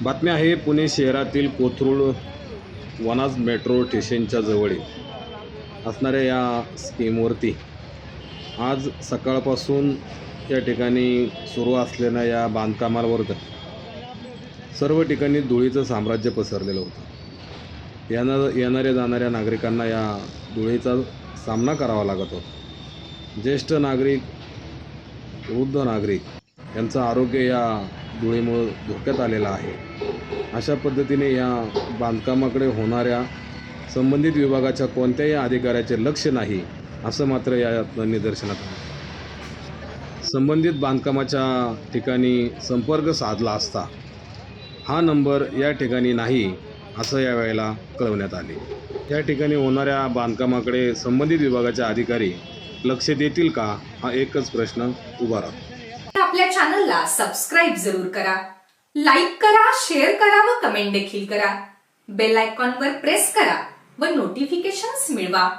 बातमी आहे पुणे शहरातील कोथरूड वनाज मेट्रो स्टेशनच्या जवळील असणाऱ्या या स्कीमवरती आज सकाळपासून या ठिकाणी सुरू असलेल्या या बांधकामावर सर्व ठिकाणी धुळीचं साम्राज्य पसरलेलं होतं. येणार येणाऱ्या जाणाऱ्या नागरिकांना या धुळीचा सामना करावा लागत होता. ज्येष्ठ नागरिक वृद्ध नागरिक यांचं आरोग्य या धुळेमुळं धोक्यात आलेला आहे. अशा पद्धतीने या बांधकामाकडे होणाऱ्या संबंधित विभागाच्या कोणत्याही अधिकाऱ्याचे लक्ष नाही असं मात्र या निदर्शनात आलं. संबंधित बांधकामाच्या ठिकाणी संपर्क साधला असता हा नंबर या ठिकाणी नाही असं यावेळेला कळवण्यात आले. या ठिकाणी होणाऱ्या बांधकामाकडे संबंधित विभागाचे अधिकारी लक्ष देतील का हा एकच प्रश्न उभा राहतो. आपल्या चॅनलला सबस्क्राईब जरूर करा. लाईक करा शेअर करा व कमेंट देखील करा. बेल आयकॉनवर प्रेस करा व नोटिफिकेशन्स मिळवा.